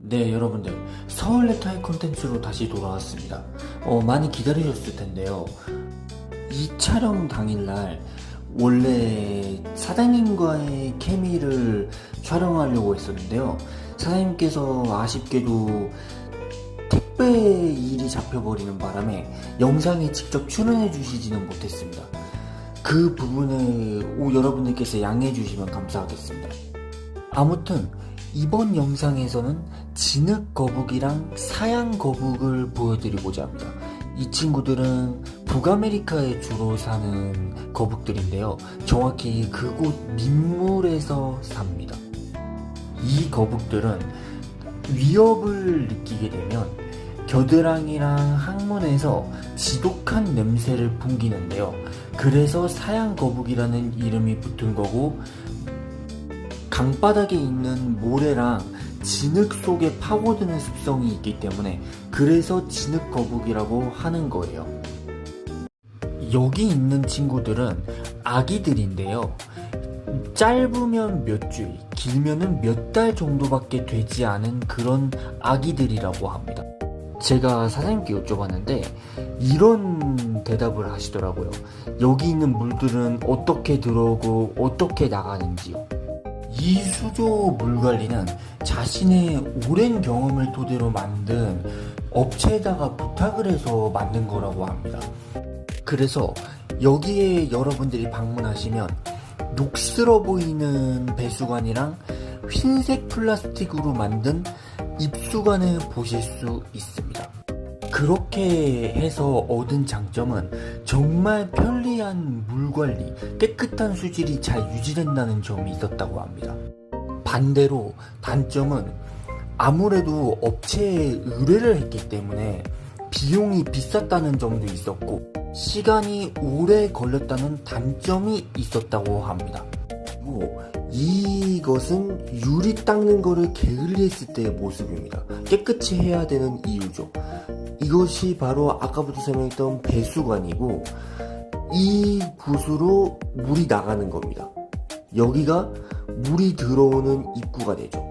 네, 여러분들. 서울 레타이 콘텐츠로 다시 돌아왔습니다. 어, 많이 기다리셨을 텐데요. 이 촬영 당일날, 원래 사장님과의 케미를 촬영하려고 했었는데요. 사장님께서 아쉽게도 택배 일이 잡혀버리는 바람에 영상에 직접 출연해 주시지는 못했습니다. 그 부분을 오- 여러분들께서 양해해 주시면 감사하겠습니다. 아무튼 이번 영상에서는 진흙 거북이랑 사양 거북을 보여드리고자 합니다. 이 친구들은 북아메리카에 주로 사는 거북들인데요. 정확히 그곳 민물에서 삽니다. 이 거북들은 위협을 느끼게 되면 겨드랑이랑 항문에서 지독한 냄새를 풍기는데요. 그래서 사양 거북이라는 이름이 붙은 거고 강바닥에 있는 모래랑 진흙 속에 파고드는 습성이 있기 때문에 그래서 진흙 거북이라고 하는 거예요. 여기 있는 친구들은 아기들인데요. 짧으면 몇 주, 길면은 몇 달 정도밖에 되지 않은 그런 아기들이라고 합니다. 제가 사장님께 여쭤봤는데 이런 대답을 하시더라고요. 여기 있는 물들은 어떻게 들어오고 어떻게 나가는지요. 이 수조 물관리는 자신의 오랜 경험을 토대로 만든 업체에다가 부탁을 해서 만든 거라고 합니다. 그래서 여기에 여러분들이 방문하시면 녹슬어 보이는 배수관이랑 흰색 플라스틱으로 만든 입수관을 보실 수 있습니다. 그렇게 해서 얻은 장점은 정말 편리한 물 관리, 깨끗한 수질이 잘 유지된다는 점이 있었다고 합니다. 반대로 단점은 아무래도 업체에 의뢰를 했기 때문에 비용이 비쌌다는 점도 있었고 시간이 오래 걸렸다는 단점이 있었다고 합니다. 그리고 이것은 유리 닦는 거를 게을리했을 때의 모습입니다. 깨끗이 해야 되는 이유죠. 이것이 바로 아까부터 설명했던 배수관이고 이 붓으로 물이 나가는 겁니다. 여기가 물이 들어오는 입구가 되죠.